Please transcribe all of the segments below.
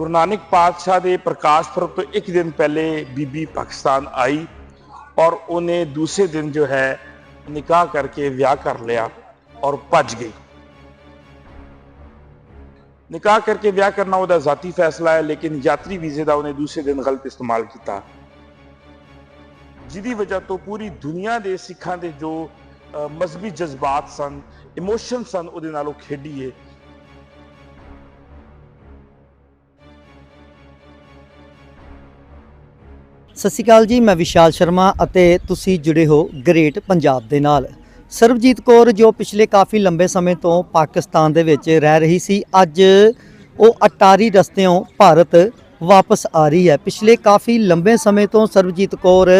ਗੁਰੂ ਨਾਨਕ ਪਾਤਸ਼ਾਹ ਦੇ ਪ੍ਰਕਾਸ਼ ਪੁਰਬ ਤੋਂ ਇੱਕ ਦਿਨ ਪਹਿਲੇ ਬੀਬੀ ਪਾਕਿਸਤਾਨ ਆਈ ਔਰ ਉਹਨੇ ਦੂਸਰੇ ਦਿਨ ਜੋ ਹੈ ਨਿਕਾਹ ਕਰਕੇ ਵਿਆਹ ਕਰ ਲਿਆ ਔਰ ਭੱਜ ਗਈ। ਨਿਕਾਹ ਕਰਕੇ ਵਿਆਹ ਕਰਨਾ ਉਹਦਾ ਜ਼ਾਤੀ ਫੈਸਲਾ ਹੈ ਲੇਕਿਨ ਯਾਤਰੀ ਵੀਜ਼ੇ ਦਾ ਉਹਨੇ ਦੂਸਰੇ ਦਿਨ ਗਲਤ ਇਸਤੇਮਾਲ ਕੀਤਾ। ਜਿਹਦੀ ਵਜ੍ਹਾ ਤੋਂ ਪੂਰੀ ਦੁਨੀਆ ਦੇ ਸਿੱਖਾਂ ਦੇ ਜੋ ਅ, ਮਜ਼ਹਬੀ ਜਜ਼ਬਾਤ ਸਨ ਇਮੋਸ਼ਨ ਸਨ ਉਹਦੇ ਨਾਲ ਉਹ ਖੇਡੀਏ ਸਤਿ ਸ਼੍ਰੀ ਅਕਾਲ ਜੀ, ਮੈਂ ਵਿਸ਼ਾਲ ਸ਼ਰਮਾ ਅਤੇ ਤੁਸੀਂ ਜੁੜੇ ਹੋ ਗ੍ਰੇਟ ਪੰਜਾਬ ਦੇ ਨਾਲ। ਸਰਬਜੀਤ ਕੌਰ, ਜੋ ਪਿਛਲੇ ਕਾਫੀ ਲੰਬੇ ਸਮੇਂ ਤੋਂ ਪਾਕਿਸਤਾਨ ਦੇ ਵਿੱਚ ਰਹਿ ਰਹੀ ਸੀ, ਅੱਜ ਉਹ ਅਟਾਰੀ ਰਸਤਿਓਂ ਭਾਰਤ ਵਾਪਸ ਆ ਰਹੀ ਹੈ। ਪਿਛਲੇ ਕਾਫੀ ਲੰਬੇ ਸਮੇਂ ਤੋਂ ਸਰਬਜੀਤ ਕੌਰ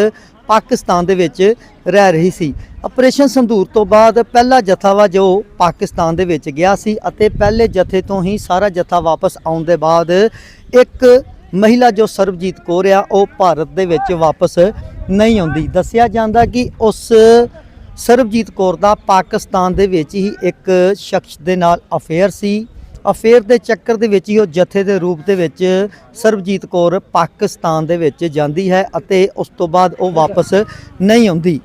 ਪਾਕਿਸਤਾਨ ਦੇ ਵਿੱਚ ਰਹਿ ਰਹੀ ਸੀ। ਆਪਰੇਸ਼ਨ ਸੰਧੂਰ ਤੋਂ ਬਾਅਦ ਪਹਿਲਾ ਜਥਾ ਵਾ ਜੋ ਪਾਕਿਸਤਾਨ ਦੇ ਵਿੱਚ ਗਿਆ ਸੀ ਅਤੇ ਪਹਿਲੇ ਜਥੇ ਤੋਂ ਹੀ ਸਾਰਾ ਜਥਾ ਵਾਪਸ ਆਉਣ ਦੇ ਬਾਅਦ ਇੱਕ ਮਹਿਲਾ ਜੋ ਸਰਬਜੀਤ ਕੌਰ ਆ, ਉਹ ਭਾਰਤ ਦੇ ਵਿੱਚ ਵਾਪਸ ਨਹੀਂ ਆਉਂਦੀ। ਦੱਸਿਆ ਜਾਂਦਾ ਕਿ ਉਸ ਸਰਬਜੀਤ ਕੌਰ ਦਾ ਪਾਕਿਸਤਾਨ ਦੇ ਵਿੱਚ ਹੀ ਇੱਕ ਸ਼ਖਸ ਦੇ ਨਾਲ ਅਫੇਅਰ ਸੀ। ਅਫੇਅਰ ਦੇ ਚੱਕਰ ਦੇ ਵਿੱਚ ਹੀ ਉਹ ਜਥੇ ਦੇ ਰੂਪ ਦੇ ਵਿੱਚ ਸਰਬਜੀਤ ਕੌਰ ਪਾਕਿਸਤਾਨ ਦੇ ਵਿੱਚ ਜਾਂਦੀ ਹੈ ਅਤੇ ਉਸ ਤੋਂ ਬਾਅਦ ਉਹ ਵਾਪਸ ਨਹੀਂ ਆਉਂਦੀ।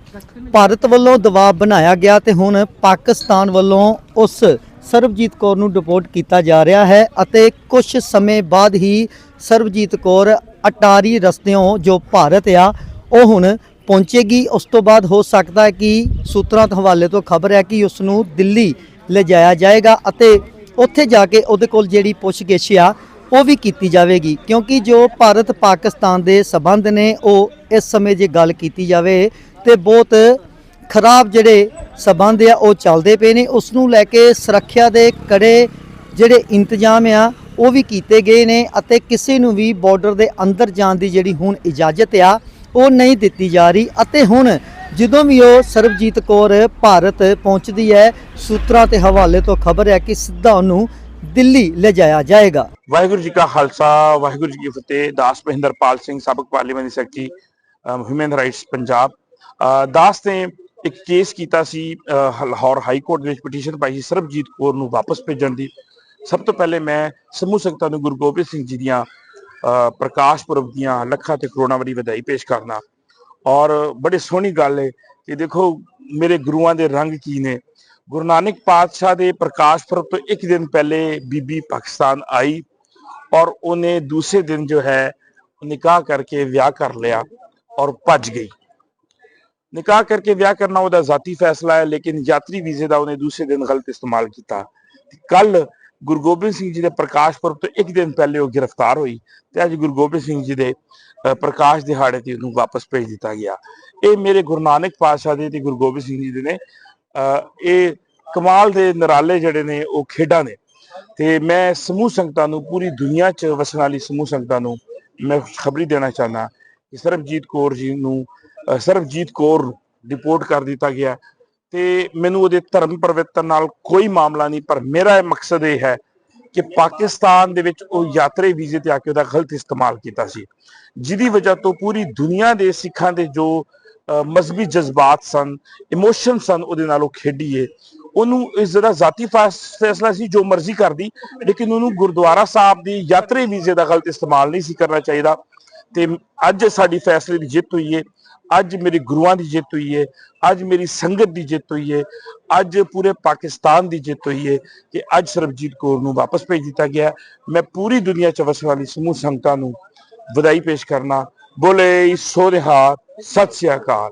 ਭਾਰਤ ਵੱਲੋਂ ਦਬਾਅ ਬਣਾਇਆ ਗਿਆ ਤੇ ਹੁਣ ਪਾਕਿਸਤਾਨ ਵੱਲੋਂ ਉਸ ਸਰਬਜੀਤ ਕੌਰ ਨੂੰ ਡਿਪੋਰਟ ਕੀਤਾ ਜਾ ਰਿਹਾ ਹੈ ਅਤੇ ਕੁਝ ਸਮੇਂ ਬਾਅਦ ਹੀ ਸਰਬਜੀਤ ਕੌਰ ਅਟਾਰੀ ਰਸਤਿਓਂ ਜੋ ਭਾਰਤ ਆ, ਉਹ ਹੁਣ ਪਹੁੰਚੇਗੀ। ਉਸ ਤੋਂ ਬਾਅਦ ਹੋ ਸਕਦਾ ਹੈ ਕਿ ਸੂਤਰਾਂ ਤੋਂ ਹਵਾਲੇ ਤੋਂ ਖਬਰ ਹੈ ਕਿ ਉਸ ਨੂੰ ਦਿੱਲੀ ਲਿਜਾਇਆ ਜਾਏਗਾ ਅਤੇ ਉੱਥੇ ਜਾ ਕੇ ਉਹਦੇ ਕੋਲ ਜਿਹੜੀ ਪੁੱਛਗਿੱਛ ਆ, ਉਹ ਵੀ ਕੀਤੀ ਜਾਵੇਗੀ। ਕਿਉਂਕਿ ਜੋ ਭਾਰਤ ਪਾਕਿਸਤਾਨ ਦੇ ਸਬੰਧ ਨੇ, ਉਹ ਇਸ ਸਮੇਂ ਜੇ ਗੱਲ ਕੀਤੀ ਜਾਵੇ ਤੇ ਬਹੁਤ ਖਰਾਬ ਜਿਹੜੇ ਸਬੰਧ ਆ, ਉਹ ਚੱਲਦੇ ਪਏ ਨੇ। ਉਸ ਨੂੰ ਲੈ ਕੇ ਸੁਰੱਖਿਆ ਦੇ ਕੜੇ ਜਿਹੜੇ ਇੰਤਜ਼ਾਮ ਆ, ਉਹ ਵੀ ਕੀਤੇ ਗਏ ਨੇ ਅਤੇ ਕਿਸੇ ਨੂੰ ਵੀ ਬਾਰਡਰ ਦੇ ਅੰਦਰ ਜਾਣ ਦੀ ਜਿਹੜੀ ਹੁਣ ਇਜਾਜ਼ਤ ਆ, ਉਹ ਨਹੀਂ ਦਿੱਤੀ ਜਾ ਰਹੀ। ਅਤੇ ਹੁਣ ਜਦੋਂ ਵੀ ਉਹ ਸਰਬਜੀਤ ਕੌਰ ਭਾਰਤ ਪਹੁੰਚਦੀ ਹੈ, ਸੂਤਰਾਂ ਤੇ ਹਵਾਲੇ ਤੋਂ ਖਬਰ ਹੈ ਕਿ ਸਿੱਧਾ ਉਹਨੂੰ ਦਿੱਲੀ ਲਿਜਾਇਆ ਜਾਏਗਾ। ਵਾਹਿਗੁਰੂ ਜੀ ਕਾ ਖਾਲਸਾ, ਵਾਹਿਗੁਰੂ ਜੀ ਕੀ ਫਤਿਹ। ਦਾਸ Mahinderpal Singh, ਸਾਬਕ parliamentary secretary human rights Punjab. ਦਾਸ ਨੇ ਇੱਕ ਕੇਸ ਕੀਤਾ ਸੀ ਲਾਹੌਰ ਹਾਈ ਕੋਰਟ ਦੇ ਵਿੱਚ ਪਟੀਸ਼ਨ ਪਾਈ ਸੀ ਸਰਬਜੀਤ ਕੌਰ ਨੂੰ ਵਾਪਸ ਭੇਜਣ ਦੀ। ਸਭ ਤੋਂ ਪਹਿਲੇ ਮੈਂ ਸਮੂਹ ਸੰਗਤਾਂ ਨੂੰ ਗੁਰੂ ਗੋਬਿੰਦ ਸਿੰਘ ਜੀ ਦੀਆਂ ਪ੍ਰਕਾਸ਼ ਪੁਰਬ ਦੀਆਂ ਲੱਖਾਂ ਤੇ ਕਰੋੜਾਂ ਵਾਰੀ ਵਧਾਈ ਪੇਸ਼ ਕਰਨਾ ਔਰ ਬੜੀ ਸੋਹਣੀ ਗੱਲ ਹੈ ਕਿ ਦੇਖੋ, ਮੇਰੇ ਗੁਰੂਆਂ ਦੇ ਰੰਗ ਕੀ ਨੇ। ਗੁਰੂ ਨਾਨਕ ਪਾਤਸ਼ਾਹ ਦੇ ਪ੍ਰਕਾਸ਼ ਪੁਰਬ ਤੋਂ ਇੱਕ ਦਿਨ ਪਹਿਲੇ ਬੀਬੀ ਪਾਕਿਸਤਾਨ ਆਈ ਔਰ ਉਹਨੇ ਦੂਸਰੇ ਦਿਨ ਜੋ ਹੈ ਨਿਕਾਹ ਕਰਕੇ ਵਿਆਹ ਕਰ ਲਿਆ ਔਰ ਭੱਜ ਗਈ। ਨਿਕਾਹ ਕਰਕੇ ਵਿਆਹ ਕਰਨਾ ਉਹਦਾ ਜ਼ਾਤੀ ਫੈਸਲਾ ਹੈ ਲੇਕਿਨ ਯਾਤਰੀ ਵੀਜ਼ੇ ਦਾ ਉਹਨੇ ਦੂਸਰੇ ਦਿਨ ਗਲਤ ਇਸਤੇਮਾਲ ਕੀਤਾ। ਕੱਲ ਗੁਰੂ ਗੋਬਿੰਦ ਸਿੰਘ ਜੀ ਦੇ ਪ੍ਰਕਾਸ਼ ਪੁਰਬ ਤੋਂ ਇੱਕ ਦਿਨ ਪਹਿਲੇ ਉਹ ਗ੍ਰਿਫਤਾਰ ਹੋਈ ਤੇ ਅੱਜ ਗੁਰੂ ਗੋਬਿੰਦ ਸਿੰਘ ਜੀ ਦੇ ਪ੍ਰਕਾਸ਼ ਦਿਹਾੜੇ ਤੇ ਉਹਨੂੰ ਵਾਪਸ ਭੇਜ ਦਿੱਤਾ ਗਿਆ। ਇਹ ਮੇਰੇ ਗੁਰੂ ਨਾਨਕ ਪਾਤਸ਼ਾਹ ਦੇ ਤੇ ਗੁਰੂ ਗੋਬਿੰਦ ਸਿੰਘ ਜੀ ਦੇ ਨੇ। ਅ, ਇਹ ਕਮਾਲ ਦੇ ਨਰਾਲੇ ਜਿਹੜੇ ਨੇ ਉਹ ਖੇਡਾਂ ਨੇ। ਤੇ ਮੈਂ ਸਮੂਹ ਸੰਗਤਾਂ ਨੂੰ ਪੂਰੀ ਦੁਨੀਆ 'ਚ ਵਸਣ ਵਾਲੀ ਸਮੂਹ ਸੰਗਤਾਂ ਨੂੰ ਮੈਂ ਖਬਰੀ ਦੇਣਾ ਚਾਹੁੰਦਾ। ਕਿ ਸਰਬਜੀਤ ਕੌਰ ਜੀ ਨੂੰ ਸਰਬਜੀਤ ਕੌਰ ਰਿਪੋਰਟ ਕਰ ਦਿੱਤਾ ਗਿਆ। ਤੇ ਮੈਨੂੰ ਉਹਦੇ ਧਰਮ ਪਰਿਵਰਤਨ ਨਾਲ ਕੋਈ ਮਾਮਲਾ ਨਹੀਂ ਪਰ ਮੇਰਾ ਇਹ ਮਕਸਦ ਇਹ ਹੈ ਕਿ ਪਾਕਿਸਤਾਨ ਦੇ ਵਿੱਚ ਉਹ ਯਾਤਰੀ ਵੀਜ਼ੇ ਤੇ ਆ ਕੇ ਉਹਦਾ ਗਲਤ ਇਸਤੇਮਾਲ ਕੀਤਾ ਸੀ। ਜਿਹਦੀ ਵਜ੍ਹਾ ਤੋਂ ਪੂਰੀ ਦੁਨੀਆ ਦੇ ਸਿੱਖਾਂ ਦੇ ਜੋ ਅ, ਮਜ਼ਹਬੀ ਜਜ਼ਬਾਤ ਸਨ ਇਮੋਸ਼ਨ ਸਨ ਉਹਦੇ ਨਾਲ ਉਹ ਖੇਡੀਏ। ਉਹਨੂੰ ਇਸ ਦਾ ਜ਼ਾਤੀ ਫੈਸ- ਫੈਸਲਾ ਸੀ ਜੋ ਮਰਜ਼ੀ ਕਰਦੀ ਲੇਕਿਨ ਉਹਨੂੰ ਗੁਰਦੁਆਰਾ ਸਾਹਿਬ ਦੀ ਯਾਤਰੀ ਵੀਜ਼ੇ ਦਾ ਗਲਤ ਇਸਤੇਮਾਲ ਨਹੀਂ ਸੀ ਕਰਨਾ ਚਾਹੀਦਾ। ਤੇ ਅੱਜ ਸਾਡੀ ਫੈਸਲੇ ਦੀ ਜਿੱਤ ਹੋਈ ਏ। ਅੱਜ ਮੇਰੇ ਗੁਰੂਆਂ ਦੀ ਜਿੱਤ ਹੋਈ ਏ। ਅੱਜ ਮੇਰੀ ਸੰਗਤ ਦੀ ਜਿੱਤ ਹੋਈ ਏ। ਅੱਜ ਪੂਰੇ ਪਾਕਿਸਤਾਨ ਦੀ ਜਿੱਤ ਹੋਈ ਏ ਕਿ ਅੱਜ ਸਰਬਜੀਤ ਕੌਰ ਨੂੰ ਵਾਪਸ ਭੇਜ ਦਿੱਤਾ ਗਿਆ। ਮੈਂ ਪੂਰੀ ਦੁਨੀਆ ਚ ਵਸਣ ਵਾਲੀ ਸਮੂਹ ਸੰਗਤਾਂ ਨੂੰ ਵਧਾਈ ਪੇਸ਼ ਕਰਨਾ। ਬੋਲੇ ਸੋ ਰਿਹਾ, ਸਤਿ ਸ੍ਰੀ ਅਕਾਲ।